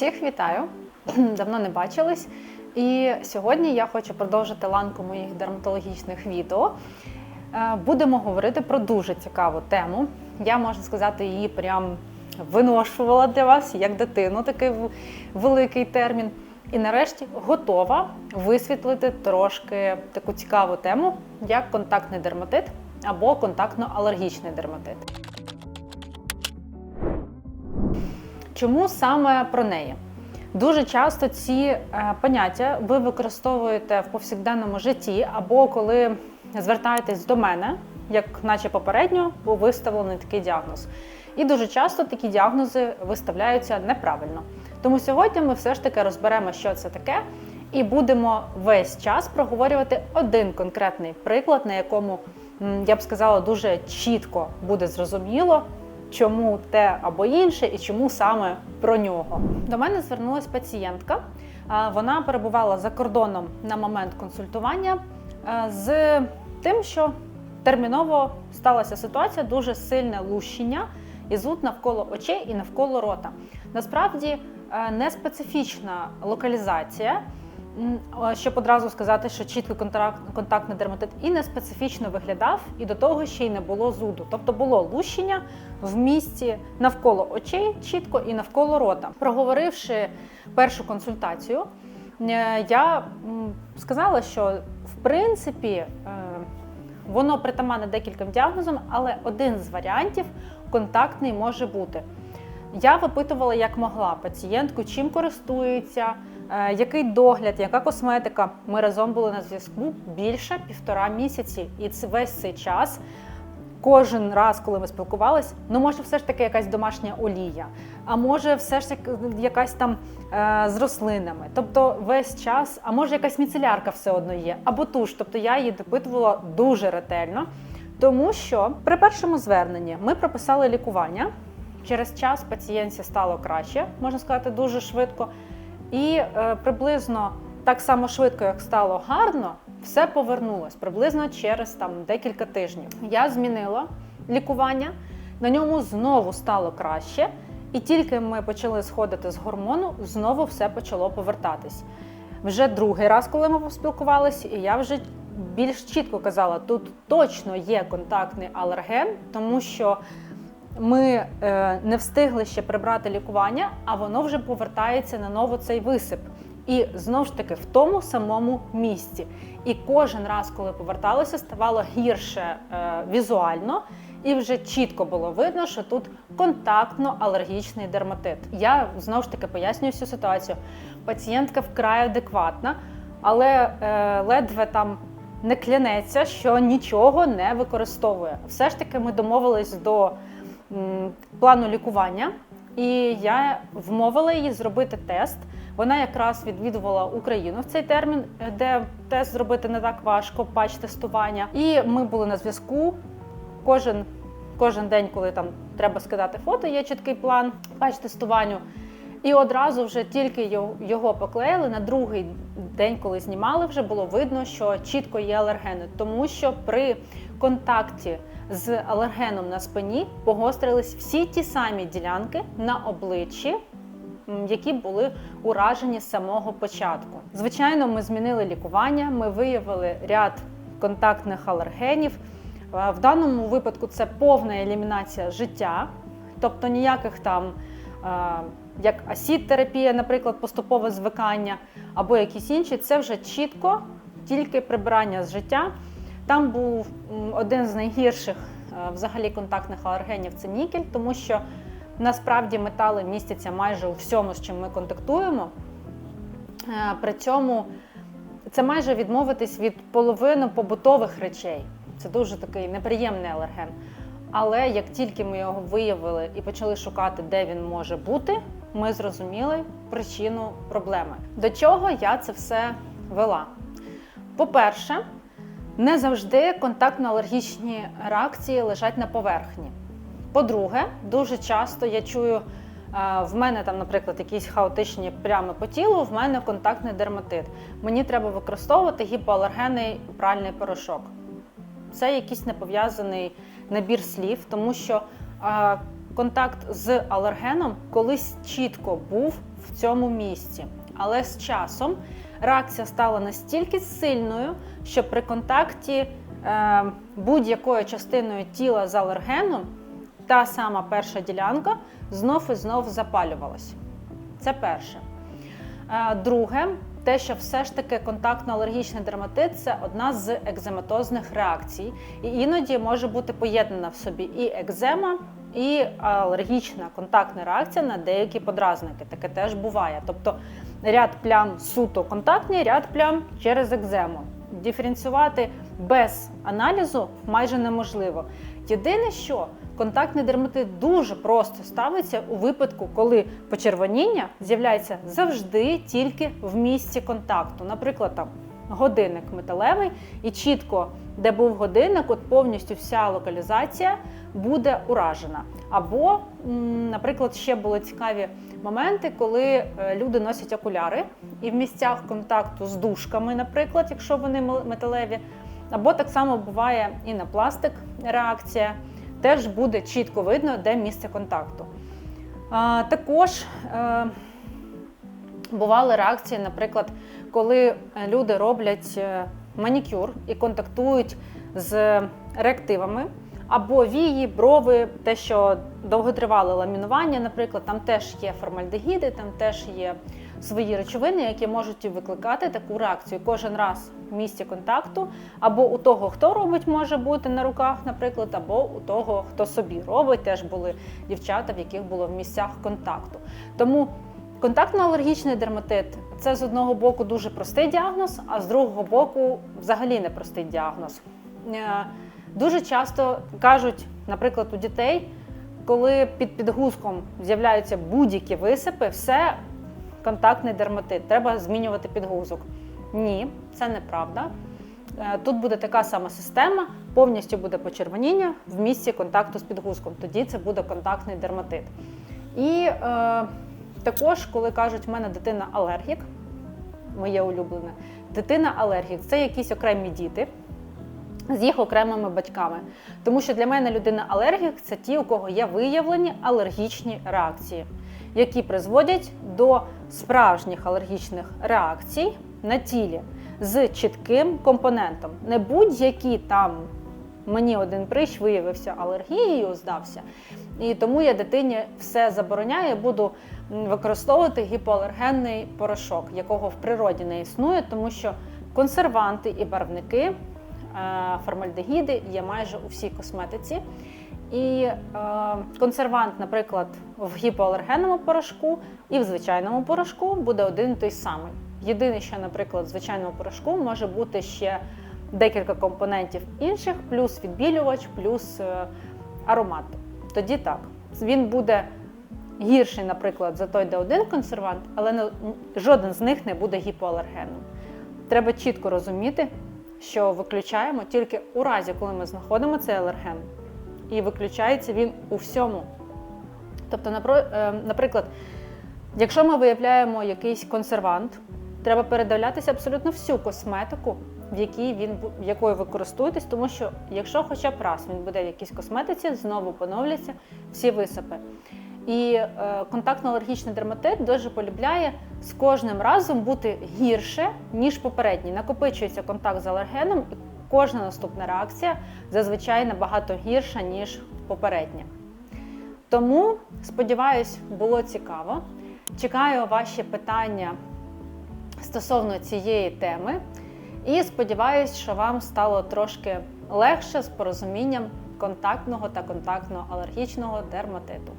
Всіх вітаю! Давно не бачились. І сьогодні я хочу продовжити ланку моїх дерматологічних відео. Е, Будемо говорити про дуже цікаву тему. Я можна сказати, її прям виношувала для вас як дитину, такий великий термін. І нарешті готова висвітлити трошки таку цікаву тему, як контактний дерматит або контактно-алергічний дерматит. Чому саме про неї? Дуже часто ці е, поняття ви використовуєте в повсякденному житті, або коли звертаєтесь до мене, як наче попередньо, був виставлений такий діагноз. І дуже часто такі діагнози виставляються неправильно. Тому сьогодні ми все ж таки розберемо, що це таке, і будемо весь час проговорювати один конкретний приклад, на якому я б сказала дуже чітко буде зрозуміло, чому те або інше, і чому саме про нього. До мене звернулася пацієнтка. Вона перебувала за кордоном на момент консультування е, з тим, що терміново сталася ситуація, дуже сильне лущення і зуд навколо очей і навколо рота. Насправді е, не специфічна локалізація. Щоб одразу сказати, що чіткий контракт, контактний дерматит і не специфічно виглядав, і до того ще й не було зуду. Тобто було лущення в місці навколо очей чітко і навколо рота. Проговоривши першу консультацію, е, я сказала, що в принципі е, воно притаманне декільком діагнозам, але один з варіантів контактний може бути. Я випитувала, як могла пацієнтку, чим користується, е, який догляд, яка косметика. Ми разом були на зв'язку більше півтора місяці, і це весь цей час. Кожен раз, коли ми спілкувалися, ну може, все ж таки якась домашня олія, а може, все ж таки якась там е, з рослинами. Тобто весь час, а може, якась міцелярка все одно є, або туш. Тобто я її допитувала дуже ретельно, тому що при першому зверненні ми прописали лікування. Через час пацієнтці стало краще, можна сказати, дуже швидко. І е, приблизно так само швидко, як стало гарно, все повернулось приблизно через там декілька тижнів. Я змінила лікування, на ньому знову стало краще, і тільки ми почали сходити з гормону, знову все почало повертатись. Вже другий раз, коли ми поспілкувалися, і я вже більш чітко казала, тут точно є контактний алерген, тому що ми е, не встигли ще прибрати лікування, а воно вже повертається на ново цей висип. І знову ж таки в тому самому місці. І кожен раз, коли поверталося, ставало гірше е, візуально, і вже чітко було видно, що тут контактно-алергічний дерматит. Я знову ж таки пояснюю всю ситуацію. Пацієнтка вкрай адекватна, але е, ледве там не клянеться, що нічого не використовує. Все ж таки, ми домовились до плану лікування, і я вмовила її зробити тест. Вона якраз відвідувала Україну в цей термін, де тест зробити не так важко, патч тестування. І ми були на зв'язку. Кожен, кожен день, коли там треба скидати фото, є чіткий план патч тестуванню. І одразу вже тільки його- поклеїли на другий день, коли знімали, вже було видно, що чітко є алергени, тому що при контакті з алергеном на спині погострились всі ті самі ділянки на обличчі, які були уражені з самого початку. Звичайно, ми змінили лікування, ми виявили ряд контактних алергенів. В даному випадку це повна елімінація життя, тобто ніяких там, як асід-терапія, наприклад, поступове звикання або якісь інші, це вже чітко тільки прибирання з життя. Там був один з найгірших е, взагалі контактних алергенів це нікель, тому що насправді метали містяться майже у всьому, з чим ми контактуємо. Е, При цьому це майже відмовитись від половини побутових речей. Це дуже такий неприємний алерген. Але як тільки ми його виявили і почали шукати, де він може бути, ми зрозуміли причину проблеми. До чого я це все вела? По-перше, не завжди контактно-алергічні реакції лежать на поверхні. По-друге, дуже часто я чую, е, в мене там, наприклад, якісь хаотичні плями по тілу, в мене контактний дерматит. Мені треба використовувати гіпоалергенний пральний порошок. Це якийсь непов'язаний набір слів, тому що е, контакт з алергеном колись чітко був в цьому місці. Але з часом реакція стала настільки сильною, що при контакті е, будь-якою частиною тіла з алергеном та сама перша ділянка знов і знов запалювалась. Це перше. Е, Друге, те, що все ж таки контактно-алергічний дерматит це одна з екзематозних реакцій, і іноді може бути поєднана в собі і екзема, і алергічна контактна реакція на деякі подразники. Таке теж буває. Тобто ряд плям суто контактні, ряд плям через екзему. Диференціювати без аналізу майже неможливо. Єдине, що контактний дерматит дуже просто ставиться у випадку, коли почервоніння з'являється завжди тільки в місці контакту. Наприклад, там годинник металевий, і чітко, де був годинник, от повністю вся локалізація буде уражена. Або, наприклад, ще були цікаві моменти, коли е, люди носять окуляри і в місцях контакту з дужками, наприклад, якщо вони металеві, або так само буває і на пластик реакція, теж буде чітко видно, де місце контакту. Також е, бували реакції, наприклад, коли е, люди роблять е, манікюр і контактують з реактивами, або вії, брови, те, що довготривале ламінування, наприклад, там теж є формальдегіди, там теж є свої речовини, які можуть викликати таку реакцію кожен раз в місці контакту, або у того, хто робить, може бути на руках, наприклад, або у того, хто собі робить. Теж були дівчата, в яких було в місцях контакту. Тому контактно-алергічний дерматит це з одного боку дуже простий діагноз, а з другого боку взагалі непростий діагноз. Е, Дуже часто кажуть, наприклад, у дітей, коли під підгузком з'являються будь-які висипи, все контактний дерматит, треба змінювати підгузок. Ні, це неправда. Е, Тут буде така сама система, повністю буде почервоніння в місці контакту з підгузком. Тоді це буде контактний дерматит. І е, також, коли кажуть, в мене дитина алергік, моє улюблене, дитина алергік це якісь окремі діти з їх окремими батьками. Тому що для мене людина алергік це ті, у кого є виявлені алергічні реакції, які призводять до справжніх алергічних реакцій на тілі з чітким компонентом. Не будь-які там мені один прищ виявився алергією, здався. І тому я дитині все забороняю, буду використовувати гіпоалергенний порошок, якого в природі не існує, тому що консерванти і барвники, е, формальдегіди є майже у всій косметиці. І е, консервант, наприклад, в гіпоалергенному порошку і в звичайному порошку буде один і той самий. Єдине, що, наприклад, в звичайному порошку може бути ще декілька компонентів інших, плюс відбілювач, плюс е, аромат. Тоді так. Він буде гірший, наприклад, за той, де один консервант, але жоден з них не буде гіпоалергенним. Треба чітко розуміти, що виключаємо тільки у разі, коли ми знаходимо цей алерген, і виключається він у всьому. Тобто, е, наприклад, якщо ми виявляємо якийсь консервант, треба передивлятися абсолютно всю косметику, в якій він якою ви користуєтесь, тому що якщо хоча б раз він буде в якійсь косметиці, знову поновляться всі висипи. І е, контактно-алергічний дерматит дуже полюбляє з кожним разом бути гірше, ніж попередній. Накопичується контакт з алергеном, і кожна наступна реакція зазвичай набагато гірша, ніж попередня. Тому, сподіваюсь, було цікаво. Чекаю ваші питання стосовно цієї теми. І сподіваюсь, що вам стало трошки легше з порозумінням контактного та контактно-алергічного дерматиту.